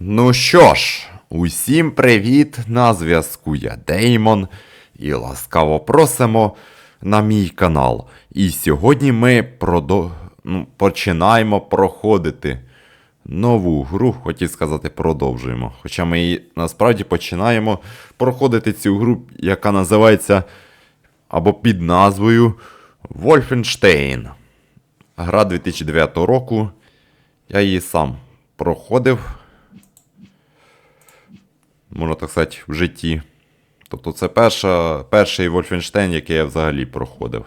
Ну що ж, усім привіт! На зв'язку я Деймон і ласкаво просимо на мій канал. І сьогодні ми продо... ну, починаємо проходити нову гру, хотів сказати, продовжуємо. Хоча ми її насправді починаємо проходити цю гру, яка називається або під назвою Wolfenstein. Гра 2009 року. Я її сам проходив можна так сказати, в житті. Тобто це перша, перший Wolfenstein, який я взагалі проходив.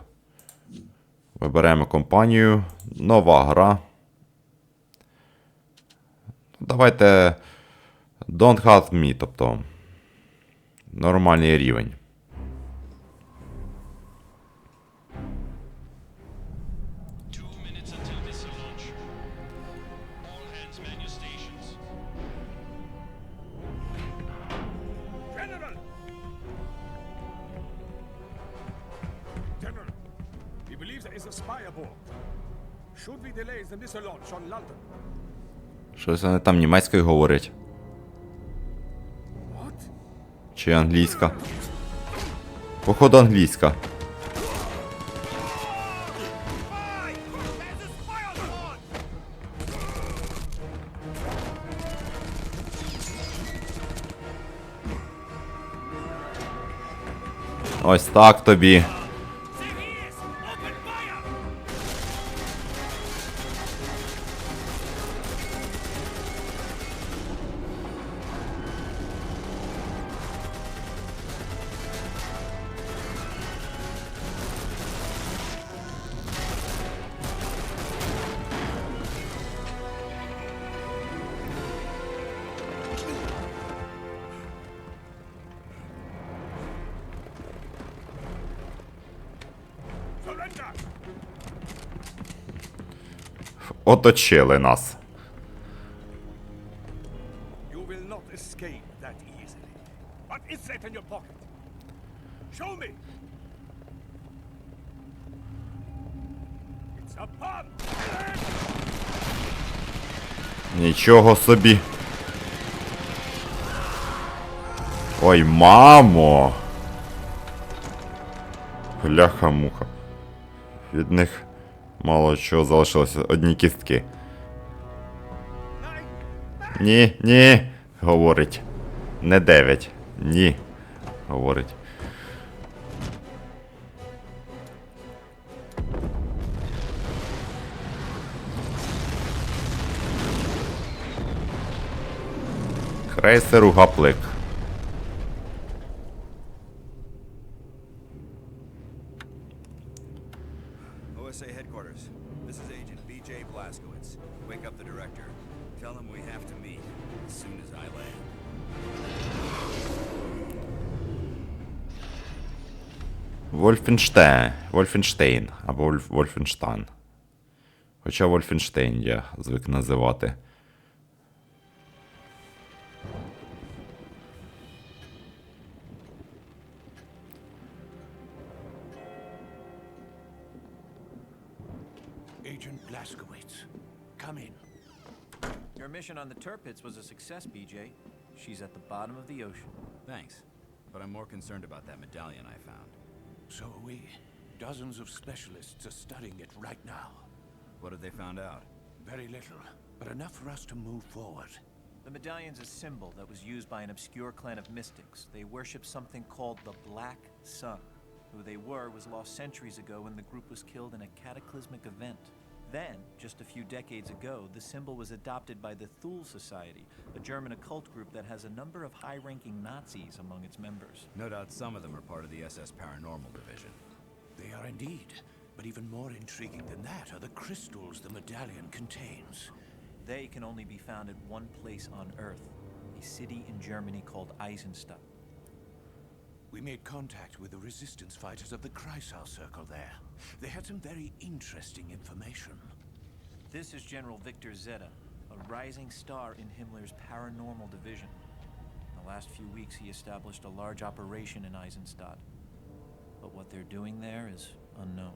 Виберемо компанію. Нова гра. Давайте Don't Have Me, тобто нормальний рівень. Щось вони там німецькою говорять. What? Чи англійська? Походу англійська. Ось так тобі. A bomb! Нічого собі. Ой, мамо. Бляха-муха. Від них мало чого залишилося одні кістки. Ні, ні, говорить. Не дев'ять. Ні. Говорить. Крейсеру гаплик. Вольфенштейн. Вольфенштейн. Або Вольф... Вольфенштайн. Хоча Вольфенштейн я звик називати. Agent Blaskowitz, come in. Your mission on the Turpits was a success, BJ. She's at the bottom of the ocean. Thanks. But I'm more concerned about that medallion I found. So are we. Dozens of specialists are studying it right now. What have they found out? Very little, but enough for us to move forward. The medallion's a symbol that was used by an obscure clan of mystics. They worship something called the Black Sun. Who they were was lost centuries ago when the group was killed in a cataclysmic event. Then, just a few decades ago, the symbol was adopted by the Thule Society, a German occult group that has a number of high ranking Nazis among its members. No doubt some of them are part of the SS Paranormal Division. They are indeed. But even more intriguing than that are the crystals the medallion contains. They can only be found at one place on Earth a city in Germany called Eisenstadt. We made contact with the resistance fighters of the Kreisau Circle there. They had some very interesting information. This is General Victor Zeta, a rising star in Himmler's paranormal division. In the last few weeks, he established a large operation in Eisenstadt. But what they're doing there is unknown.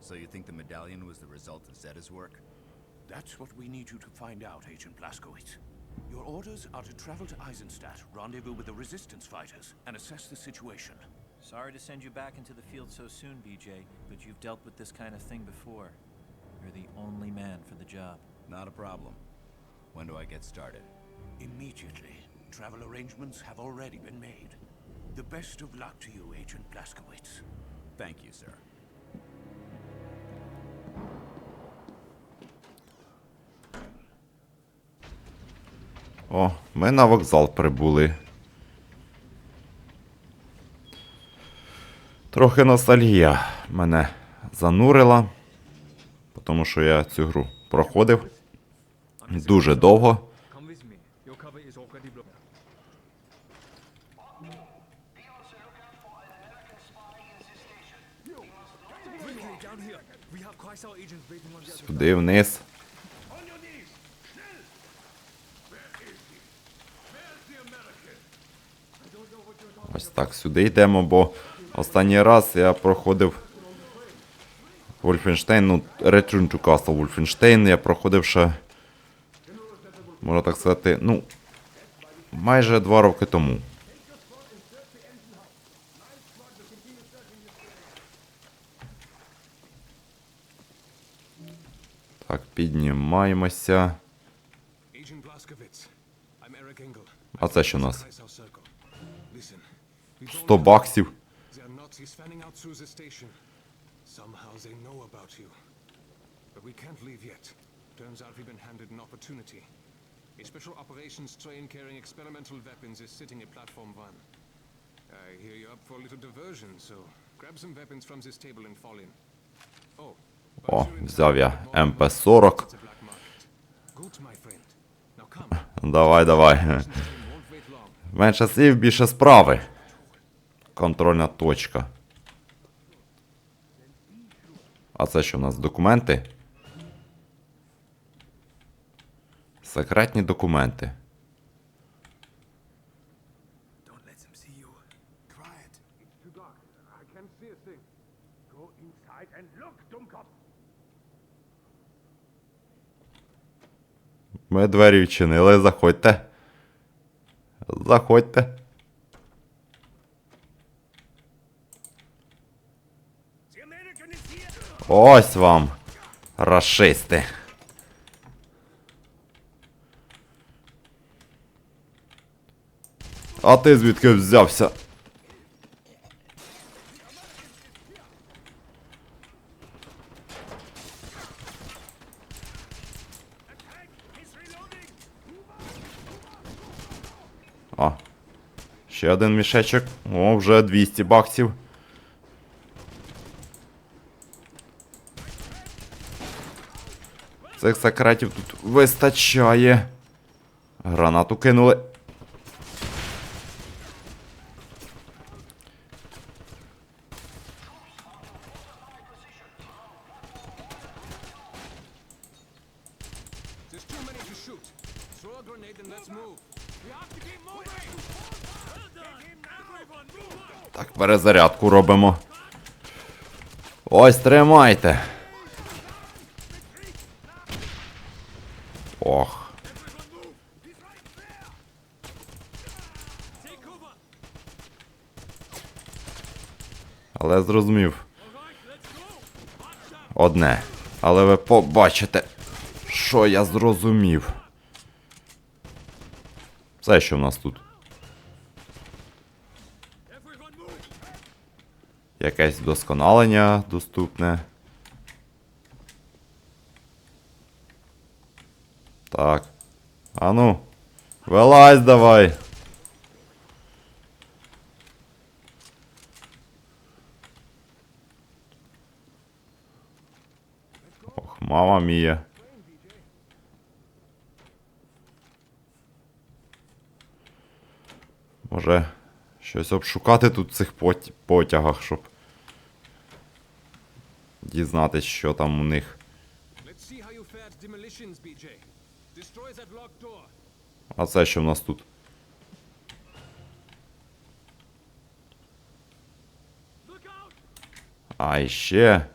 So you think the medallion was the result of Zeta's work? That's what we need you to find out, Agent Blaskowitz. Your Your orders are to travel to Eisenstadt, rendezvous with the resistance fighters, and assess the situation. Sorry to send you back into the field so soon, BJ, but you've dealt with this kind of thing before. You're the only man for the job. Not a problem. When do I get started? Immediately. Travel arrangements have already been made. The best of luck to you, Agent Blaskowitz. Thank you, sir. О, ми на вокзал прибули. Трохи ностальгія мене занурила, тому що я цю гру проходив дуже довго. Come with me. Your cover is already blocked. Quickly, down here. We have Kreisau agents waiting on the other Сюди вниз. Ось так сюди йдемо, бо останній раз я проходив Wolfenstein, ну, Return to Castle Wolfenstein, я проходив ще, можна так сказати, ну, майже два роки тому. Так, піднімаємося. А це що у нас? Kreisau Circle. Listen. We don't 100 баксів. Turns out we've been handed an opportunity. A special operations train carrying experimental weapons is sitting at platform one. I hear you're up for a little diversion, so grab some weapons from this table and fall in. Oh, О, взяв я МП-40. It's a black market. Good, my friend. Now come. Давай, давай. Менше слів, більше справи. Контрольна точка. А це що у нас? Документи? Секретні документи. Don't let them see you. Try it. It's too dark. I can't see a thing. Go inside and look, Dummkopf. Ми двері відчинили, заходьте. Заходьте. Ось вам, рашисти. А ти звідки взявся? А. Ще один мішечок. О, вже 200 баксів. Цих секретів тут вистачає. Гранату кинули. There's too many to shoot. Throw a grenade and let's move. We have to keep moving. Well done. Everyone, move on. Так, перезарядку робимо. Ось тримайте. Ох. Take cover. Але я зрозумів одне. Але ви побачите, що я зрозумів. Це що в нас тут? Якесь вдосконалення доступне. Так. Ану. Вилазь давай. Ох, мама мія. Може, щось обшукати тут в цих потягах, щоб дізнатись, що там у них. А це що в нас тут? А іще.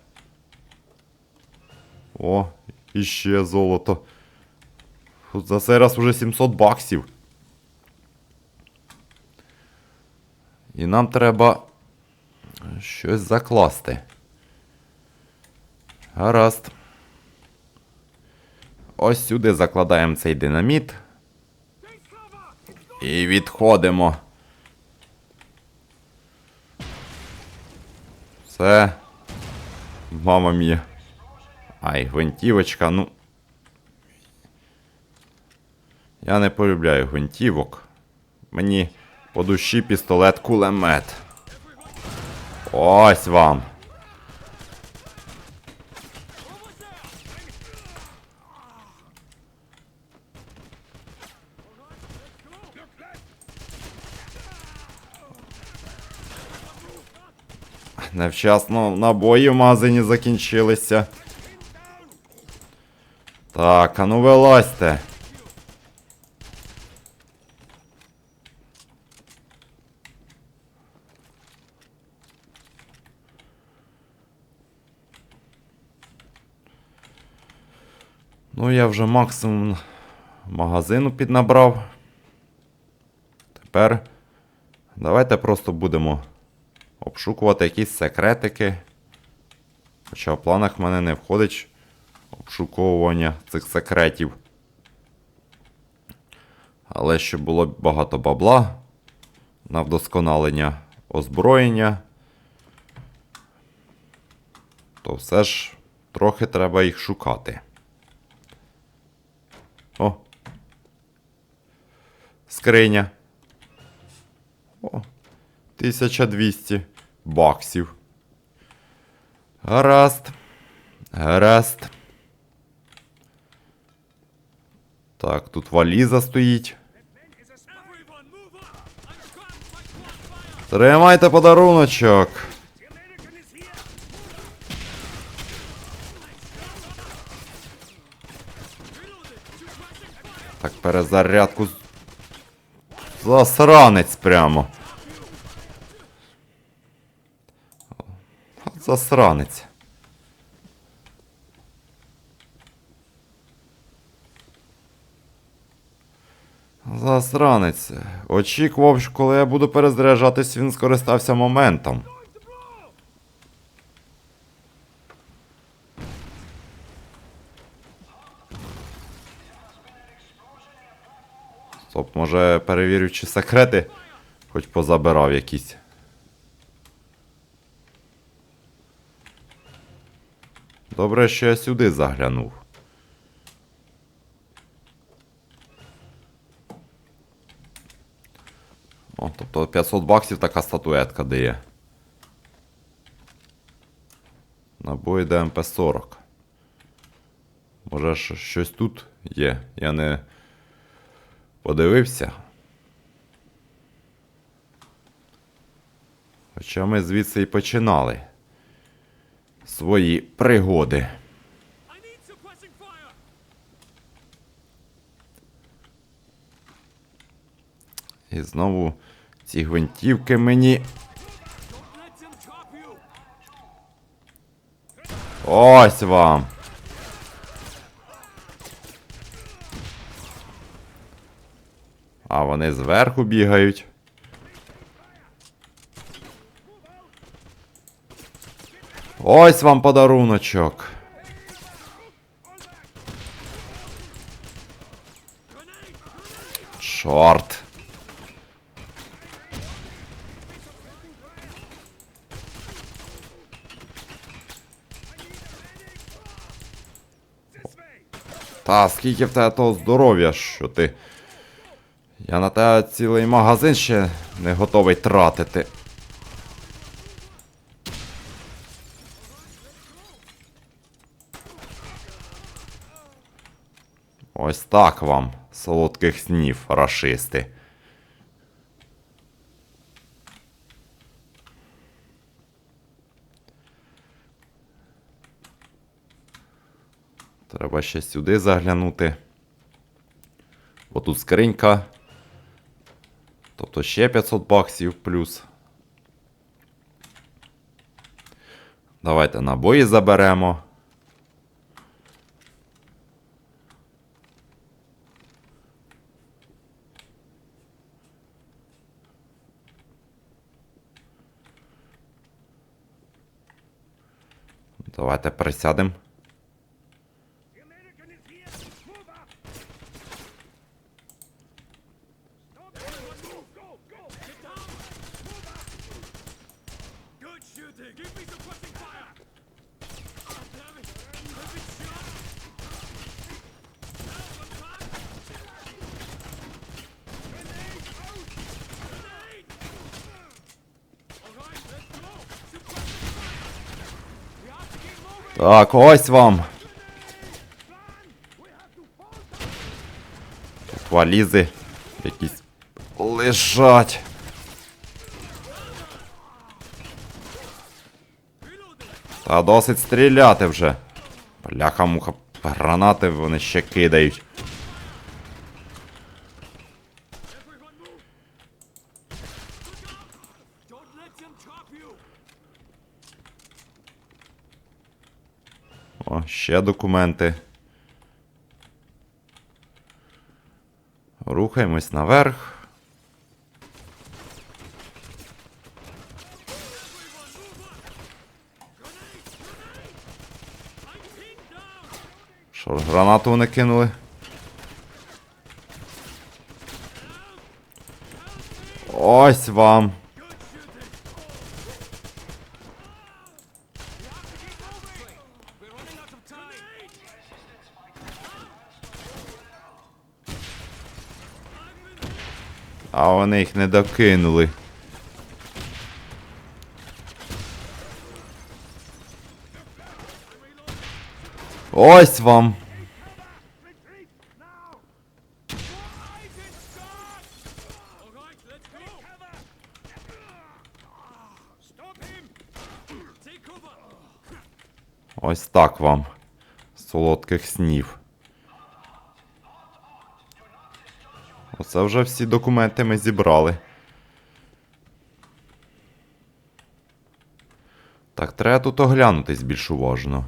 О, іще золото. За цей раз уже 700 баксів. І нам треба щось закласти. Гаразд. Ось сюди закладаємо цей динаміт. І відходимо. Все. Мама мія. Ай, гвинтівочка, ну. Я не полюбляю гвинтівок. Мені по душі пістолет кулемет. Ось вам. Невчасно набої в магазині закінчилися. Так, а ну вилазьте. Ну, я вже максимум магазину піднабрав. Тепер давайте просто будемо обшукувати якісь секретики. Хоча в планах в мене не входить обшуковування цих секретів. Але щоб було багато бабла на вдосконалення озброєння, то все ж трохи треба їх шукати. О. Скриня. О. 1200 баксів. Гаразд. Гаразд. Так, тут валіза стоїть. Тримайте подаруночок. Так, перезарядку. Засранець прямо. Засранець. Засранець. Очікував, що коли я буду перезаряджатись, він скористався моментом. Стоп, може перевірю, чи секрети хоч позабирав якісь. Добре, що я сюди заглянув. О, тобто 500 баксів така статуетка дає. Набої ДМП-40. Може, щ- щось тут є. Я не подивився. Хоча ми звідси і починали свої пригоди. І знову ці гвинтівки мені. Ось вам. А вони зверху бігають. Ось вам подаруночок. Чорт. Та скільки в тебе того здоров'я, що ти. Я на тебе цілий магазин ще не готовий тратити. Ось так вам, солодких снів, рашисти. Треба ще сюди заглянути. Отут скринька. Тобто ще 500 баксів плюс. Давайте набої заберемо. Давайте присядемо. Так, ось вам. Тут валізи якісь лежать. Та досить стріляти вже. Бляха-муха, гранати вони ще кидають. Don't let them trap you! О, ще документи. Рухаємось наверх. Що ж, гранату вони кинули? Ось вам. We're running out of time! А вони їх не докинули. Ось вам. Ось так вам. Солодких снів. Оце вже всі документи ми зібрали. Так, треба тут оглянутись більш уважно.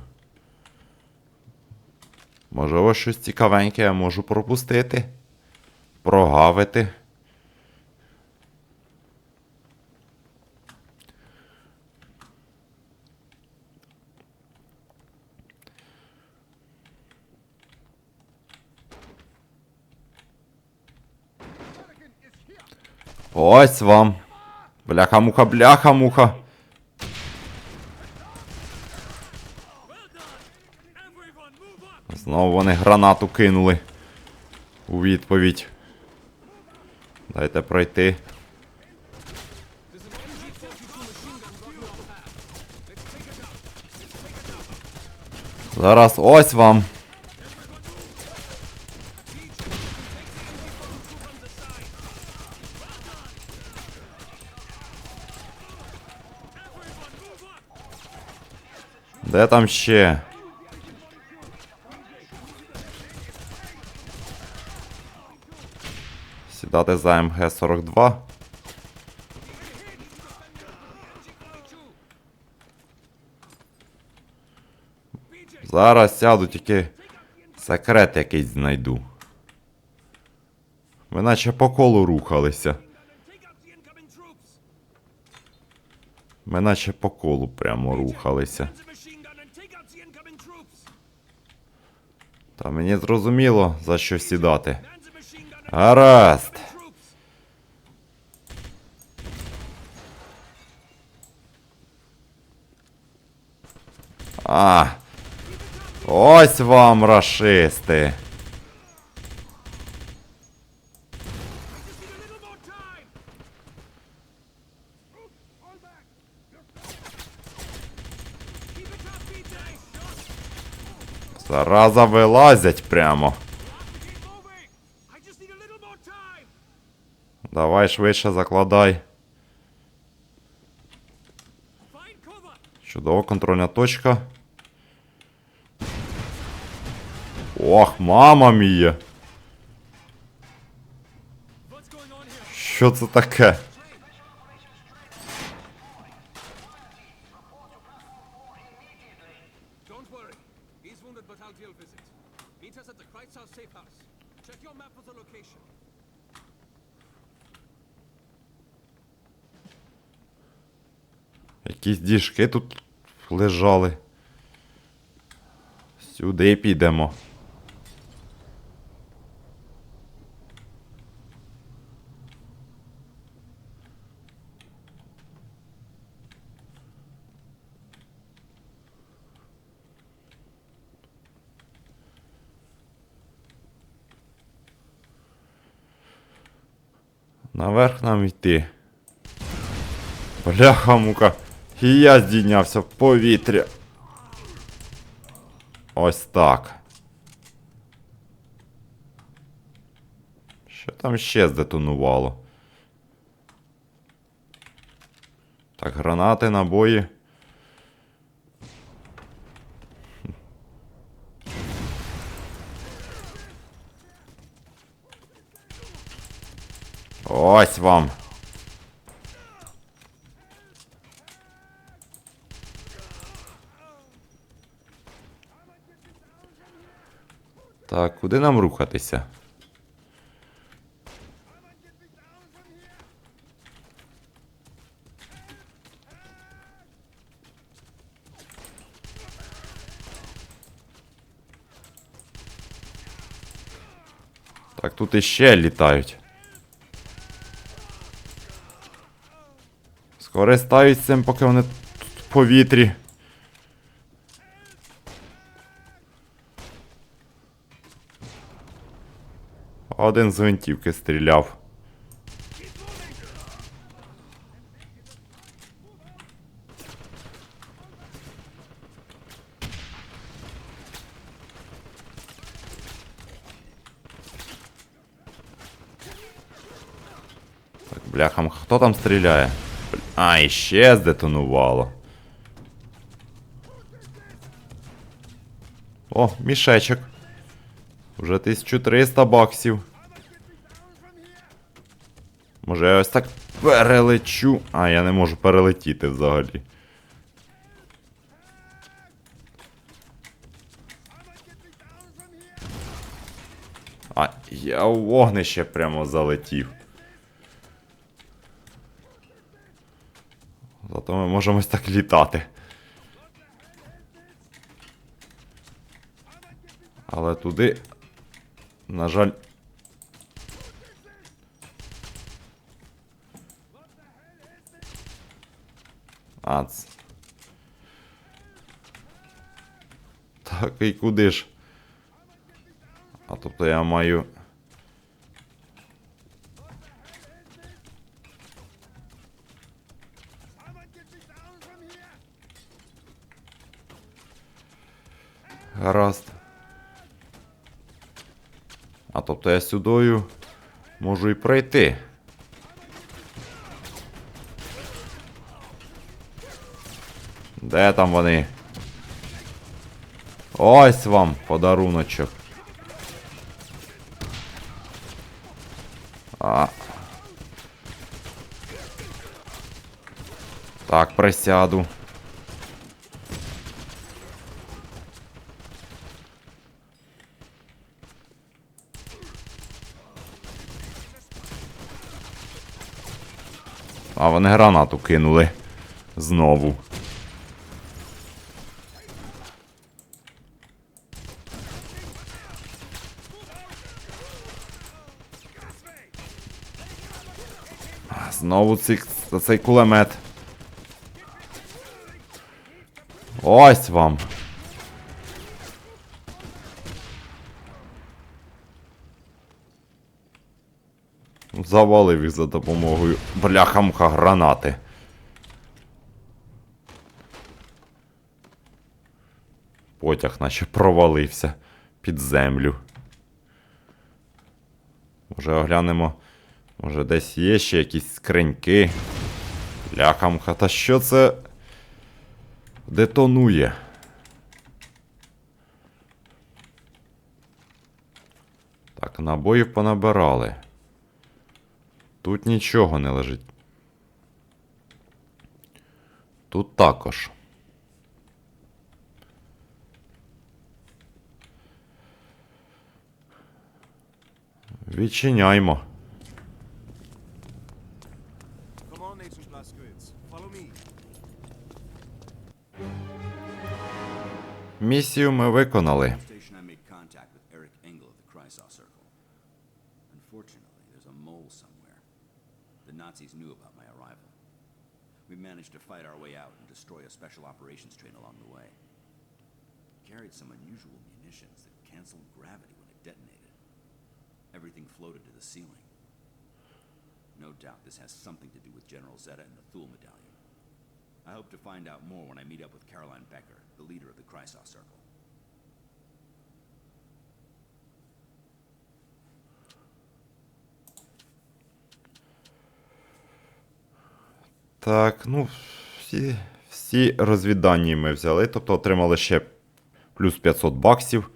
Можливо, щось цікавеньке я можу пропустити. Прогавити. Ось вам. Бляха-муха, бляха-муха. Знову вони гранату кинули. У відповідь. Дайте пройти. Зараз ось вам. Де там ще? Сідати за МГ-42. Зараз сяду, тільки секрет якийсь знайду. Ми наче по колу рухалися. Ми наче по колу прямо рухалися. Man the machine gun and take out the incoming troops! Та мені зрозуміло, за що сідати. Гаразд. А. Ось вам, рашисти. Just need a little more time! All back! Keep it up, BJ! Зараза вилазять прямо. Давай швидше закладай. Find! Чудова контрольна точка. Ох, мама мія. Що це таке? Якісь діжки тут лежали. Сюди підемо. Наверх нам йти. Бляха мука. І я здійнявся в повітря. Ось так. Що там ще здетонувало? Так, гранати, набої. Ось вам. Так, куди нам рухатися? Так, тут іще літають. Скористаюсь цим, поки вони тут в повітрі. Один з гвинтівки стріляв. Так, бляхам, хто там стріляє? Бля- А, іще здетонувало. О, мішечок. Вже 1300 баксів. Може я ось так перелечу. А, я не можу перелетіти взагалі. А, я у вогнище прямо залетів. Зато ми можемо ось так літати. Але туди, на жаль. А, ц... Так, і куди ж? А тобто я маю. Гаразд. А тобто я сюдою можу і пройти. Де там вони? Ось вам подаруночок. А. Так, присяду. А вони гранату кинули. Знову. Знову цей, цей кулемет. Ось вам. Завалив їх за допомогою бляхамка гранати. Потяг наче провалився під землю. Може оглянемо. Може десь є ще якісь скриньки. Бляхамка, та що це детонує? Так, набоїв понабирали. Тут нічого не лежить. Тут також. Відчиняймо. About my arrival. We managed to fight our way out and destroy a special operations train along the way. Carried some unusual munitions that canceled gravity when it detonated. Everything floated to the ceiling. No doubt this has something to do with General Zeta and the Thule Medallion. I hope to find out more when I meet up with Caroline Becker, the leader of the Kreisau Circle. Так, ну, всі, всі розвіддані ми взяли, тобто отримали ще плюс 500 баксів.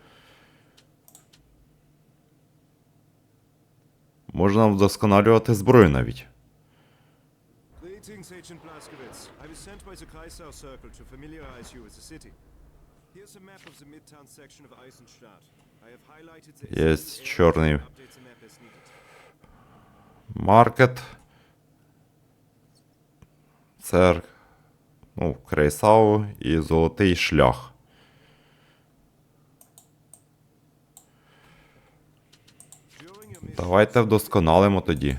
Можна вдосконалювати зброю навіть. Agent Blaskowitz. I was sent by the Kreisau Circle to familiarize you with the city. Here's a map of the midtown section of Eisenstadt. I have highlighted the Есть needed. Маркет. Церк. Ну, Крейсау і Золотий шлях. Давайте вдосконалимо тоді.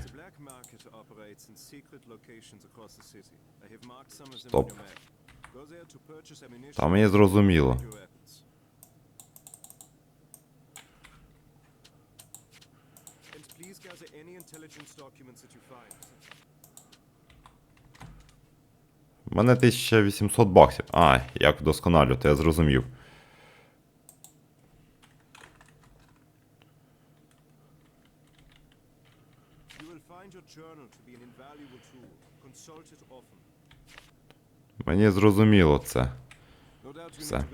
Documents that you find. У мене 1800 баксів. А, як вдосконалювати, я зрозумів. You will find your journal to be an invaluable tool. Consult it often. Мені зрозуміло це. Все.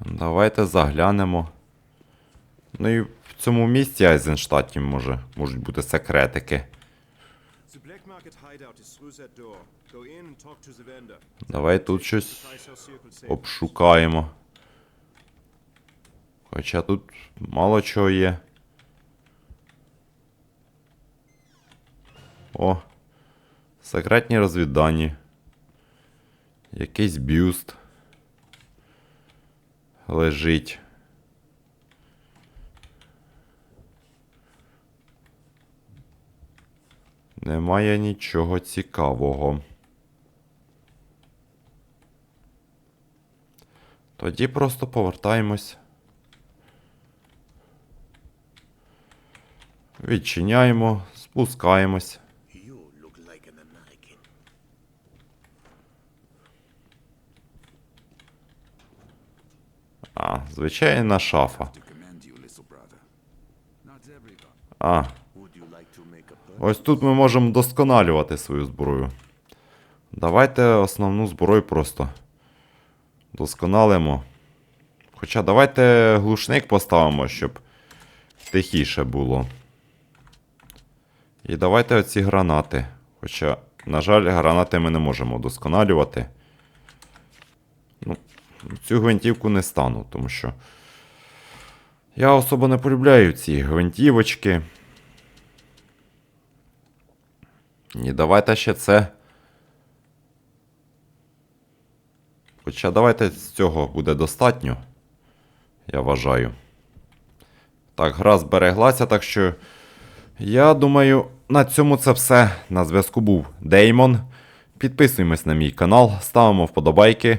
Давайте заглянемо. Ну і в цьому місці Айзенштаті може, можуть бути секретики. Давай тут щось обшукаємо. Хоча тут мало чого є. О, секретні розвіддані. Якийсь бюст. Лежить. Немає нічого цікавого. Тоді просто повертаємось. Відчиняємо, спускаємось. You look like an American. А, звичайна шафа. А, ось тут ми можемо вдосконалювати свою зброю. Давайте основну зброю просто досконалимо. Хоча давайте глушник поставимо, щоб тихіше було. І давайте оці гранати. Хоча, на жаль, гранати ми не можемо вдосконалювати. Цю гвинтівку не стану, тому що. Я особо не полюбляю ці гвинтівочки. І давайте ще це. Хоча давайте з цього буде достатньо. Я вважаю. Так, гра збереглася, так що. Я думаю, на цьому це все. На зв'язку був Деймон. Підписуємось на мій канал, ставимо вподобайки,